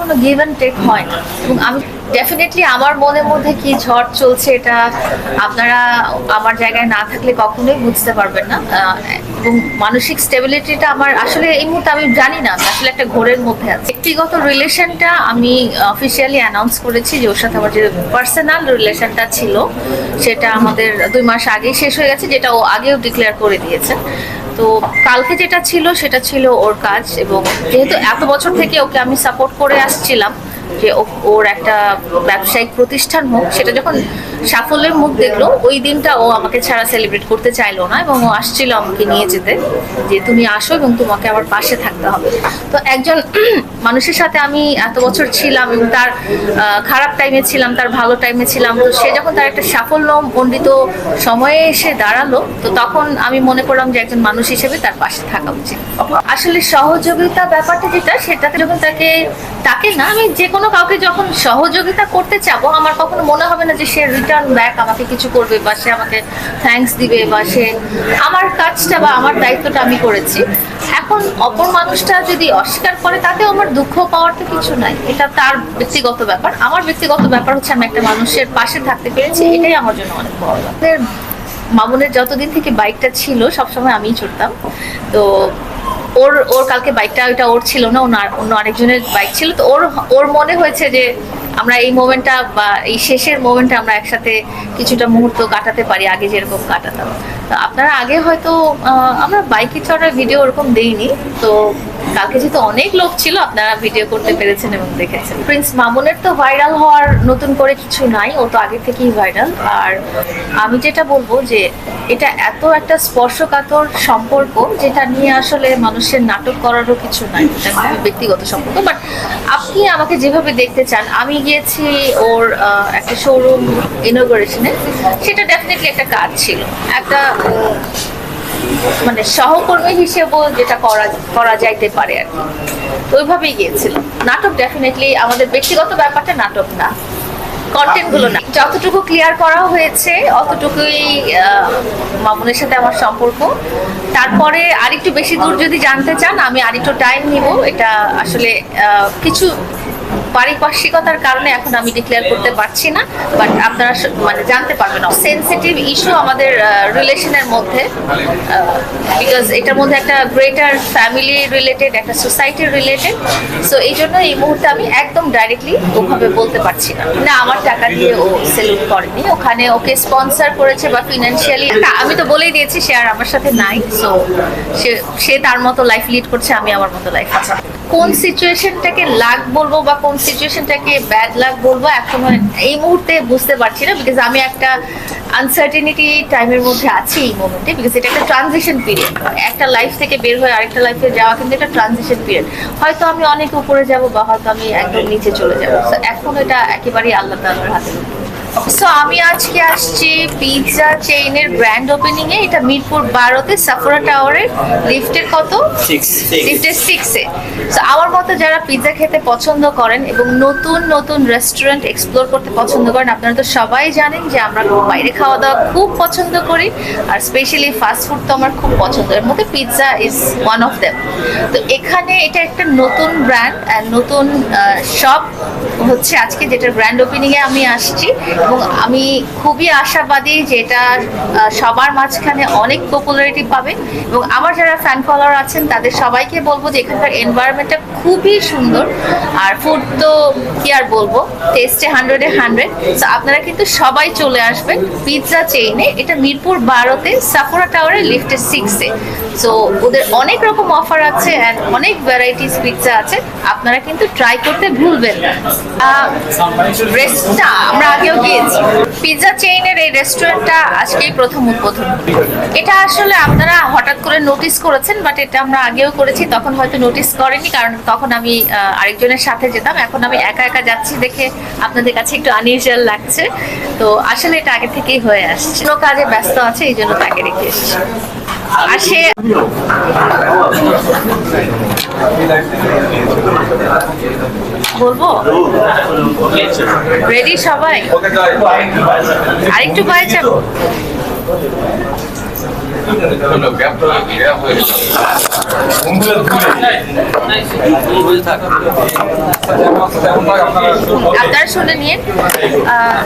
কখনো give and take হয় এবং আমি ডেফিনেটলি আমার মনের মধ্যে কি ঝড় চলছে এটা আপনারা আমার জায়গায় না থাকলে কখনোই বুঝতে পারবেন না। এবং মানসিক স্টেবিলিটিটা আমার আসলে এই মুহূর্তে আমি জানি না, আসলে একটা ঘোরের মধ্যে আছে। ব্যক্তিগত রিলেশনটা আমি অফিসিয়ালি অ্যানাউন্স করেছি যে ওর সাথে আমার যে পার্সোনাল রিলেশনটা ছিল, সেটা আমাদের দুই মাস আগেই শেষ হয়ে গেছে, যেটা ও আগেও ডিক্লেয়ার করে দিয়েছে। তো কালকে যেটা ছিল, সেটা ছিল ওর কাজ এবং যেহেতু এত বছর থেকে ওকে আমি সাপোর্ট করে আসছিলাম যে ওর একটা ব্যবসায়িক প্রতিষ্ঠান হোক সেটা যখন সাফল্যের মুখ দেখল, ওই দিনটা ও আমাকে ছাড়া সেলিব্রেট করতে চাইলো না এবং ও আসছিল আমাকে নিয়ে যেতে, যে তুমি আসো এবং তোমাকে আমার পাশে থাকতে হবে। তো একজন মানুষের সাথে আমি এত বছর ছিলাম এবং তার খারাপ টাইমে ছিলাম, তার ভালো টাইমে ছিলাম, তো সে যখন তার একটা সাফল্য মণ্ডিত সময়ে এসে দাঁড়াল, তো তখন আমি মনে করলাম যে একজন মানুষ হিসেবে তার পাশে থাকা উচিত। আসলে সহযোগিতা ব্যাপারটা যেটা, সেটাতে যখন তাকে তাকে না, আমি যে কোনো কাউকে যখন সহযোগিতা করতে চাবো, আমার কখনো মনে হবে না যে সে রিটার্ন ব্যাক আমাকে কিছু করবে বা সে আমাকে থ্যাঙ্কস দিবে বা সে আমার কাজটা বা আমার দায়িত্বটা আমি করেছি। এখন অপর মানুষটা যদি অস্বীকার করে তাতে আমার দুঃখ পাওয়ার তো কিছু নাই। এটা তার ব্যক্তিগত ব্যাপার। আমার ব্যক্তিগত ব্যাপার হচ্ছে আমি একটা মানুষের পাশে থাকতে পেরেছি, এটাই আমার জন্য অনেক বড় ব্যাপার। মামুনের যতদিন থেকে বাইকটা ছিল, সবসময় আমিই চড়তাম তো ওর ওর কালকে বাইকটা ওইটা ওর ছিল না অন্য আরেকজনের বাইক ছিল। তো ওর ওর মনে হয়েছে যে আমরা এই মোমেন্টটা বা এই শেষের মোমেন্টে আমরা একসাথে কিছুটা মুহূর্ত কাটাতে পারি, আগে যেরকম কাটাতাম। তো আপনারা আগে হয়তো আমরা বাইকে চড়ার ভিডিও ওরকম দেইনি। তো কালকে যেহেতু অনেক লোক ছিল, আপনারা ভিডিও করতে পেরেছেন এবং দেখেছেন। প্রিন্স মামুনের তো ভাইরাল হওয়ার নতুন করে কিছু নাই, ও তো আগে থেকেই ভাইরাল আর আমি যেটা বলব যে, এটা এত একটা স্পর্শকাতর সম্পর্ক, যেটা নিয়ে আসলে মানুষের নাটক করারও কিছু নাই। ব্যক্তিগত সম্পর্ক বাট আপনি আমাকে যেভাবে দেখতে চান, আমি গিয়েছি ওর একটা শোরুম ইনোগ্রেশনে সেটা ডেফিনেটলি একটা কাজ ছিল। একটা মানে সহকর্মী হিসেবেও যেটা করা করা যাইতে পারে আর কি। ওইভাবেই গিয়েছিলাম নাটক ডেফিনেটলি আমাদের ব্যক্তিগত ব্যাপারটা নাটক না। কন্টেন্টগুলো না। যতটুকু ক্লিয়ার করা হয়েছে, অতটুকুই মামুনের সাথে আমার সম্পর্ক। তারপরে আরেকটু বেশি দূর যদি জানতে চান, আমি আরেকটু টাইম নিব। এটা আসলে কিছু পারিপার্শ্বিকতার কারণে এখন আমি ডিক্লেয়ার করতে পারছি না বাট আপনারা মানে জানতে পারবেন সেন্সিটিভ ইস্যু আমাদের রিলেশনের মধ্যে বিকজ এটার মধ্যে একটা গ্রেটার ফ্যামিলি রিলেটেড একটা সোসাইটি রিলেটেড সো এই জন্য এই মুহূর্তে আমি একদম ডাইরেক্টলি ওভাবে বলতে পারছি না। না, আমার টাকা দিয়ে ও সেলুট করেনি, ওখানে ওকে স্পন্সার করেছে বা ফিনান্সিয়ালি আমি তো বলেই দিয়েছি, সে আর আমার সাথে নাই সো সে সে তার মতো লাইফ লিড করছে, আমি আমার মতো লাইফ কোন সিচুয়েশনটাকে লাক বলব বা কোন সিচুয়েশনটাকে ব্যাড লাক বলব এখন এই মুহূর্তে বুঝতে পারছি না বিকজ আমি একটা আনসার্টেনিটি টাইমের মধ্যে আছি এই মুহূর্তে বিকজ এটা একটা ট্রানজিশন পিরিয়ড একটা লাইফ থেকে বের হয়ে আরেকটা লাইফে যাওয়া কিন্তু একটা ট্রানজিশন পিরিয়ড হয়তো আমি অনেক উপরে যাব বা হয়তো আমি একদম নিচে চলে যাব। এখন এটা একেবারেই আল্লাহ তাআলার হাতে সো আমি আজকে আসছি পিৎজা চেইনের গ্র্যান্ড ওপেনিং এ এটা মিরপুর বারোতে সাফরা টাওয়ারের লিফটের কত. লিফটের সিক্সে সো আমার মতো যারা পিৎজা খেতে পছন্দ করেন এবং নতুন নতুন রেস্টুরেন্ট এক্সপ্লোর করতে পছন্দ করেন আপনারা তো সবাই জানেন যে আমরা বাইরে খাওয়া দাওয়া খুব পছন্দ করি আর স্পেশালি ফাস্ট ফুড তো আমার খুব পছন্দ। এর মধ্যে pizza is one of them তো এখানে এটা একটা নতুন ব্র্যান্ড অ্যান্ড নতুন শপ হচ্ছে আজকে যেটা গ্র্যান্ড ওপেনিং এ আমি আসছি। এবং আমি খুবই আশাবাদী যে এটা সবার মাঝখানে অনেক পপুলারিটি পাবে। এবং আমার যারা ফ্যান ফলোয়ার আছেন, তাদের সবাইকে বলব যে এখানকার এনভায়রনমেন্টটা খুবই সুন্দর। আর ফুড তো কি আর বলব টেস্টে হান্ড্রেডে হান্ড্রেড তো আপনারা কিন্তু সবাই চলে আসবেন পিৎজা চেইনে এটা মিরপুর বারোতে সাফোরা টাওয়ারের লিফটে সিক্সে সো ওদের অনেক রকম অফার আছে অ্যান্ড অনেক ভ্যারাইটিস পিৎজা আছে। আপনারা কিন্তু ট্রাই করতে ভুলবেন না। রেস্টটা আমরা আগেও গিয়েছি পিৎজা চেইনের এই রেস্টুরেন্টটা আজকেই প্রথম উদ্বোধন। এটা আসলে আপনারা হঠাৎ করে নোটিস করেছেন বাট এটা আমরা আগেও করেছি, তখন হয়তো নোটিস করেনি, কারণ তখন আমি আরেকজনের সাথে যেতাম। এখন আমি একা একা যাচ্ছি দেখে আপনাদের কাছে একটু আনইউজুয়াল লাগছে। তো আসলে এটা আগে থেকেই হয়ে আসছে। কোনো কাজে ব্যস্ত আছে, এই জন্য তাকে রেখে এসেছি। বলব? রেডি সবাই? আরেকটু বাইরে যাব আপনারা শুনে আহ,